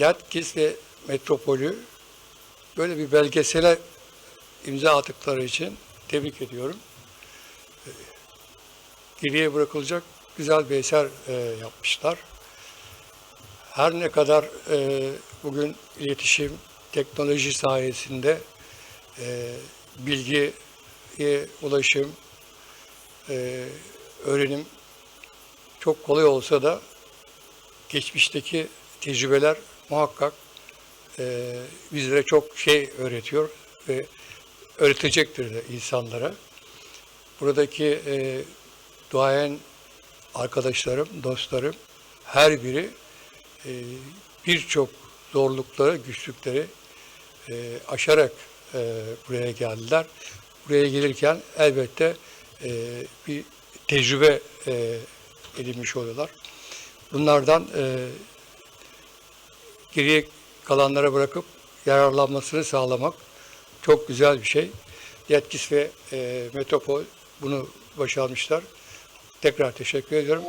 Dertkis ve Metropolü böyle bir belgesele imza attıkları için tebrik ediyorum. Ee, Geriye bırakılacak güzel bir eser e, yapmışlar. Her ne kadar e, bugün iletişim, teknoloji sayesinde e, bilgiye ulaşım, öğrenim çok kolay olsa da geçmişteki tecrübeler muhakkak e, bizlere çok şey öğretiyor ve öğretecektir de insanlara. Buradaki e, duayen arkadaşlarım, dostlarım her biri e, birçok zorlukları, güçlükleri e, aşarak e, buraya geldiler. Buraya gelirken elbette e, bir tecrübe e, edinmiş oluyorlar. Bunlardan e, geriye kalanlara bırakıp yararlanmasını sağlamak çok güzel bir şey. Yetkis ve e, Metropol bunu başarmışlar. Tekrar teşekkür ediyorum.